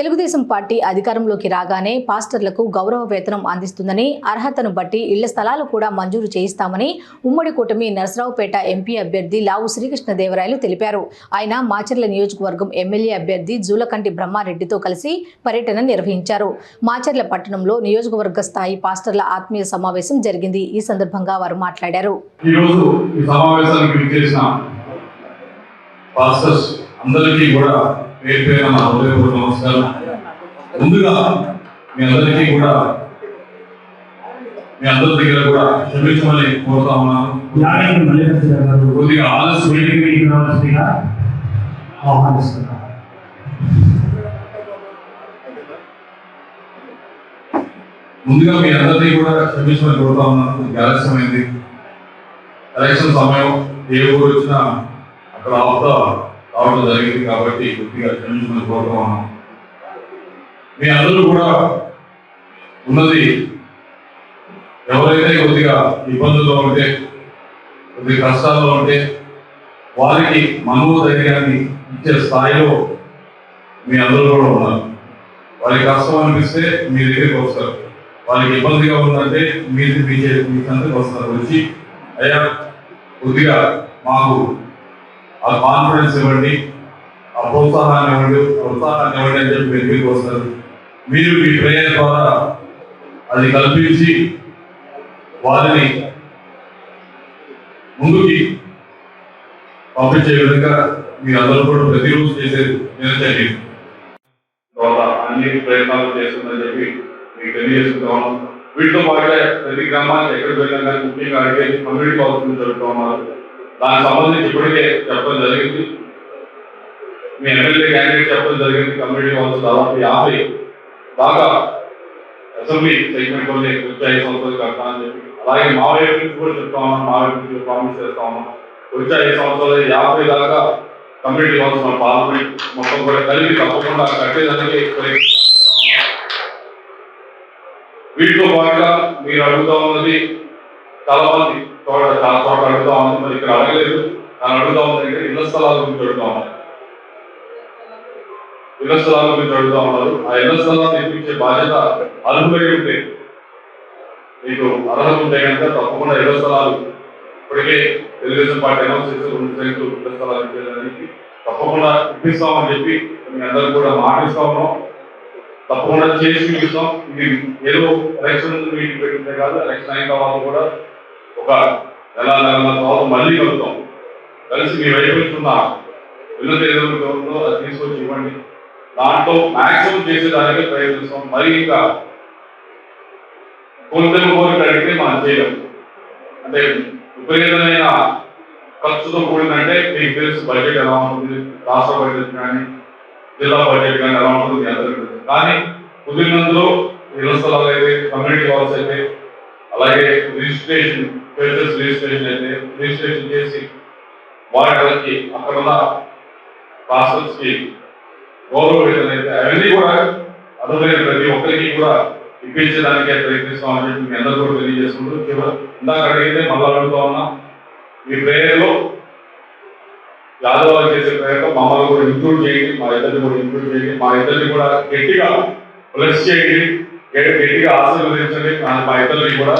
Telugu Desam party అధికారంలోకి రాగానే పాస్టర్లకు గౌరవ వేతనం అందిస్తుందని అర్హతను బట్టి ఇళ్ళ స్థలాలు కూడా మంజూరు చేయిస్తామని ఉమ్మడి కూటమి నరసరావుపేట ఎంపీ అభ్యర్థి లావు శ్రీకృష్ణదేవరాయలు తెలిపారు. ఆయన మాచర్ల నియోజకవర్గం ఎమ్మెల్యే అభ్యర్థి జూలకంటి బ్రహ్మారెడ్డితో కలిసి పర్యటన నిర్వహించారు. మాచర్ల పట్టణంలో నియోజకవర్గ స్థాయి పాస్టర్ల ఆత్మీయ సమావేశం జరిగింది. ఈ సందర్భంగా వారు మాట్లాడారు. అందరికీ కూడా పేరు పేరు నా హృదయపూర్వక నమస్కారం ముందుగా మీ అందరికీ కూడా మీ అందరి దగ్గర కూడా క్షమించమని కోరుతా ఉన్నాను. కొద్దిగా ఆలస్యం. మీటింగ్కి రావాల్సిందిగా ఆహ్వానిస్తున్నారు ముందుగా మీ అందరినీ కూడా క్షమించమని కోరుతా ఉన్నాను. ఆలస్యమైంది ఎలక్షన్ సమయం ఏ ఊరు వచ్చినా అక్కడ ఆపుతా రావడం జరిగింది కాబట్టి కొద్దిగా క్షమించుకుని కోరుతా ఉన్నాను మీ అందరూ కూడా ఉన్నది ఎవరైతే కొద్దిగా ఇబ్బందుల్లో ఉంటే కొద్ది కష్టాల్లో ఉంటే వారికి మనోధైర్యాన్ని ఇచ్చే స్థాయిలో మీ అందరూ కూడా ఉన్నారు. వారికి కష్టం అనిపిస్తే మీ దగ్గరికి వస్తారు. వాళ్ళకి ఇబ్బందిగా ఉందంటే మీరు మీ మీ సంతకి వస్తారు. వచ్చి అయ్యా కొద్దిగా మాకు ఆ కాన్ఫిడెన్స్ ఇవ్వండి ఆ ప్రోత్సాహాన్ని ఇవ్వండి ప్రోత్సాహాన్ని ఇవ్వండి అని చెప్పి మీరు వస్తారు. మీరు మీ ప్రేయర్ ద్వారా అది కల్పించి వారిని ముందుకి పంపించే విధంగా మీ అందరూ కూడా ప్రతిరోజు చేసేది నిరంతరం తర్వాత అన్ని ప్రయత్నాలు చేస్తుందని చెప్పి మీకు తెలియజేస్తున్నాం. వీటితో పాటుగా ప్రతి గ్రామానికి ఎక్కడికి వెళ్ళినా కానీ ముఖ్యంగా అడిగే కమ్యూనిటీ హౌస్ జరుగుతూ ఉన్నారు. దానికి సంబంధించి ఇప్పటికే జరిగింది. మీ ఎమ్మెల్యే క్యాండిడేట్ చెప్పడం జరిగింది. కమ్యూనిటీ హౌస్ దాదాపు యాభై బాగా అసెంబ్లీ సెగ్మెంట్ వల్లే వచ్చే ఐదు సంవత్సరాలు కడతా అని చెప్పి అలాగే మా వైపు నుంచి కూడా చెప్తా ఉన్నాం మా వైపు నుంచి ప్రామిస్ చేస్తా ఉన్నాం. వచ్చే ఐదు సంవత్సరాలు యాభై దాకా కమ్యూనిటీ హౌస్ మన పార్లమెంట్ మొత్తం కూడా కలిపి తప్పకుండా కట్టేదానికి వీటితో పాటుగా మీరు అడుగుతా ఉన్నది చాలా మంది చాలా చోట్ల అడుగుతా ఉంది మరి ఇక్కడ అడగలేదు. నన్ను అడుగుతా ఉంది అంటే ఇళ్ళ స్థలాల గురించి అడుగుతా ఉన్నారు. ఇళ్ళ స్థలాల గురించి అడుగుతా ఉన్నారు. ఆ ఇళ్ళ స్థలాలు తెప్పించే బాధ్యత అర్హులై ఉంటే మీకు అర్హత ఉంటే కనుక తప్పకుండా ఇళ్ళ స్థలాలు ఇప్పటికే తెలుగుదేశం పార్టీ అనౌన్స్ చేసి రెండు సెంట్లు ఇళ్ళ స్థలాలు ఇచ్చేదానికి తప్పకుండా ఇప్పిస్తామని చెప్పి మీ అందరూ కూడా మాటిస్తా ఉన్నాం. తప్పకుండా చేసి చూపిస్తాం. ఇది ఏదో ఎలక్షన్ మీటింగ్ పెట్టిందే కాదు ఎలక్షన్ అయిన తర్వాత కూడా ఒక నెల తర్వాత మళ్ళీ కలుద్దాం. కలిసి మీ వైపు నుంచి ఉన్న విన్నత ఏదైతే ఉందో అది తీసుకొచ్చి ఇవ్వండి. దాంట్లో మాక్సిమం చేసేదానికి ప్రయత్నిస్తాం. మరి ఇంకా కొంచెం కోరిక అడిగితే మనం చేయలేము అంటే విపరీతమైన ఖర్చుతో కూడినంటే మీకు తెలుసు బడ్జెట్ ఎలా ఉంటుంది రాష్ట్ర బడ్జెట్ కానీ జిల్లా బడ్జెట్ కానీ ఎలా ఉంటుంది మీ అందరికీ కానీ కుదిరినందులో నిరసనాలు అయితే కమ్యూనిటీ హాల్స్ అయితే అలాగే రిజిస్ట్రేషన్ ఫెడరల్స్ రిజిస్ట్రేషన్ అయితే రిజిస్ట్రేషన్ చేసి వాటికి అక్కడ ఉన్న పాస్టర్స్కి అయితే అవన్నీ కూడా అర్థమైన ప్రతి ఒక్కరికి కూడా ఇప్పించడానికే ప్రయత్నిస్తామని చెప్పి మీ అందరూ కూడా తెలియజేసుకుంటూ ఇందాక అడిగితే మళ్ళా అడుగుతా ఉన్నాం. మీ ప్రేయర్లో యాదవాలు చేసే ప్రయత్నం మమ్మల్ని కూడా ఇంక్లూడ్ చేయండి మా ఇద్దరిని కూడా ఇంక్లూడ్ చేయండి. మా ఇద్దరిని కూడా గట్టిగా ప్లస్ చేయండి గట్టిగా ఆశీర్వదించండి. మా ఇద్దరిని కూడా